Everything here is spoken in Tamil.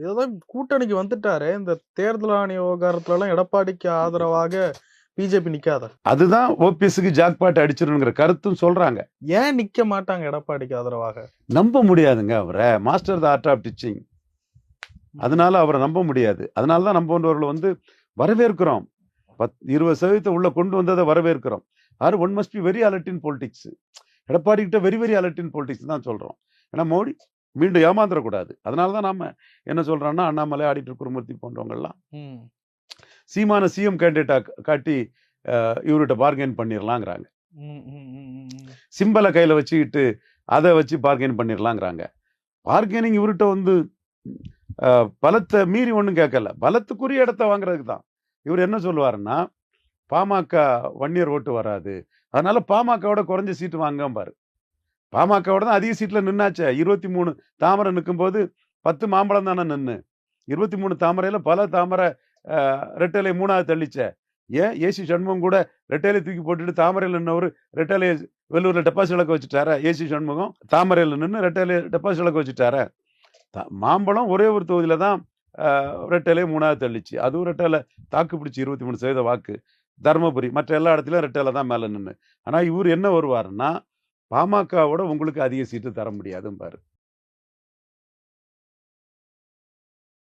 இதுதான் கூட்டணிக்கு வந்துட்டாரு. இந்த தேர்தல் ஆணைய விவகாரத்துல எல்லாம் எடப்பாடிக்கு ஆதரவாக பிஜேபி நிக்காத. அதுதான் ஓபிஎஸ்க்கு ஜாக்பாட் அடிச்சிருங்கிற கருத்தும் சொல்றாங்க. ஏன் நிக்க மாட்டாங்க எடப்பாடிக்கு ஆதரவாக? நம்ப முடியாதுங்க அவரை. Master the art of teaching அதனால அவரை நம்ப முடியாது. அதனால தான் நம்ம போன்றவர்கள் வந்து வரவேற்கிறோம். பத் இருபது சதவீதத்தை உள்ள கொண்டு வந்ததை வரவேற்கிறோம். Are one must be very alert in politics Edappadi கிட்ட very very alert in politics தான் சொல்றோம். ஏன்னா மோடி மீண்டும் ஏமாந்துடக்கூடாது அதனால தான் நாம என்ன சொல்றோம்னா அண்ணாமலை ஆடிட்டர் குருமூர்த்தி போன்றவங்கெல்லாம் ம். சீமான சிஎம் கேண்டிடேட்டா காட்டி இவர்கிட்ட பார்கெயின் பண்ணிடலாங்கிறாங்க. சிம்பலை கையில் வச்சுக்கிட்டு அதை வச்சு பார்கெயின் பண்ணிடலாங்கிறாங்க பார்கெனிங் இவர்கிட்ட வந்து பலத்தை மீறி ஒன்றும் கேட்கல. பலத்துக்குரிய இடத்த வாங்குறதுக்கு தான் இவர் என்ன சொல்லுவாருன்னா பாமக வன்னியர் ஓட்டு வராது. அதனால பாமகவோட குறைஞ்ச சீட்டு வாங்க பாரு பாமகவோட தான் அதிக சீட்டில் நின்னாச்சே. இருபத்தி மூணு தாமரை நிற்கும்போது பத்து மாம்பழம் தானே நின்று இருபத்தி மூணு தாமரையில் பல தாமரை ரெட்டலை மூணாவது தள்ளிச்சே. ஏன்? ஏசி சண்முகம் கூட ரெட்டையில தூக்கி போட்டுட்டு தாமரையில் நின்னவர் ரெட்டையில வெள்ளூரில் டெபாசிட் இழக்க வச்சுட்டாரா. ஏசி சண்முகம் தாமரையில் நின்று ரெட்டையில டெபாசிட் இழக்க வச்சுட்டாரா. மாம்பழம் ஒரே ஒரு தொகுதியில் தான் ரெட்டையிலே மூணாவது தள்ளிச்சு. அதுவும் ரெட்டையில தாக்கு பிடிச்சி இருபத்தி மூணு சதவீத வாக்கு. தருமபுரி மற்ற எல்லா இடத்துலையும் ரெட்டையில தான் மேலே நின்று ஆனால் இவர் என்ன வருவாருன்னா பாமகவோட உங்களுக்கு அதிக சீட்டு தர முடியாதும்பாரு.